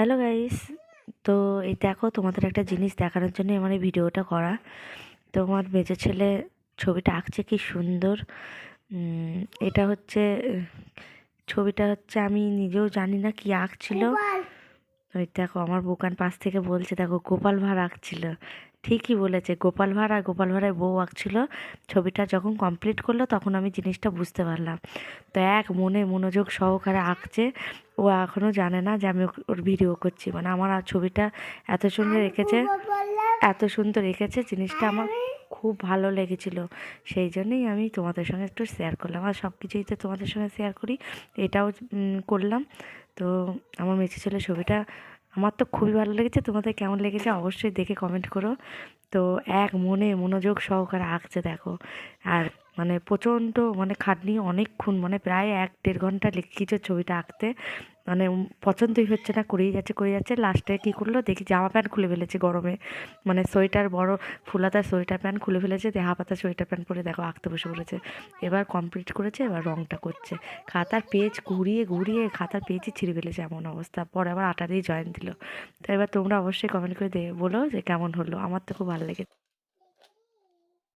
Hello guys তো এই দেখো তোমাদের একটা জিনিস দেখানোর জন্য আমার এই ভিডিওটা করা। তো আমার মেজো ছেলে ছবিটা আঁকছে কি সুন্দর। এটা হচ্ছে ছবিটা হচ্ছে আমি নিজেও জানি না কি আঁকছিল। ওই দেখো আমার বোকান পাশ থেকে বলছে দেখো গোপাল ভাঁড় আঁকছিল। ঠিকই বলেছে। গোপাল ভাঁড় আর গোপাল ভাঁড়ের বউ আঁকছিল, ছবিটা যখন কমপ্লিট করল তখন আমি জিনিসটা বুঝতে পারলাম। তো এক মনে মনোযোগ সহকারে আঁকছে, ও এখনও জানে না যে আমি ওর ভিডিও করছি। মানে আমার আর ছবিটা এত সুন্দর রেখেছে এত সুন্দর রেখেছে জিনিসটা আমার খুব ভালো লেগেছিল। সেই জন্যই আমি তোমাদের সঙ্গে একটু শেয়ার করলাম। আর সব কিছুই তো তোমাদের সঙ্গে শেয়ার করি, এটাও করলাম। তো আমার মেচে ছেলে ছবিটা আমার তো খুবই ভালো লেগেছে। তোমাদের কেমন লেগেছে অবশ্যই দেখে কমেন্ট করো। তো এক মনে মনোযোগ সহকারে আঁকছে, দেখো। আর মানে প্রচণ্ড মানে খাটনি অনেকক্ষণ মানে প্রায় এক দেড় ঘণ্টা লেগেছে ছবিটা আঁকতে। মানে পছন্দই হচ্ছে না, করেই যাচ্ছে করে যাচ্ছে। লাস্টে কী করল, দেখি জামা প্যান্ট খুলে ফেলেছে গরমে। মানে সোয়েটার, বড় ফুলাতার সোয়েটার প্যান্ট খুলে ফেলেছে দিয়ে হাফাতা সোয়েটার প্যান্ট পরে দেখো আঁকতে বসে পড়েছে। এবার কমপ্লিট করেছে, এবার রংটা করছে। খাতার পেজ ঘুরিয়ে ঘুরিয়ে খাতার পেজই ছিঁড়ে ফেলেছে এমন অবস্থা। পরে আবার আটা দিয়ে জয়েন দিল। তো এবার তোমরা অবশ্যই কমেন্ট করে দে, বলো যে কেমন হলো? আমার তো খুব ভালো লেগেছে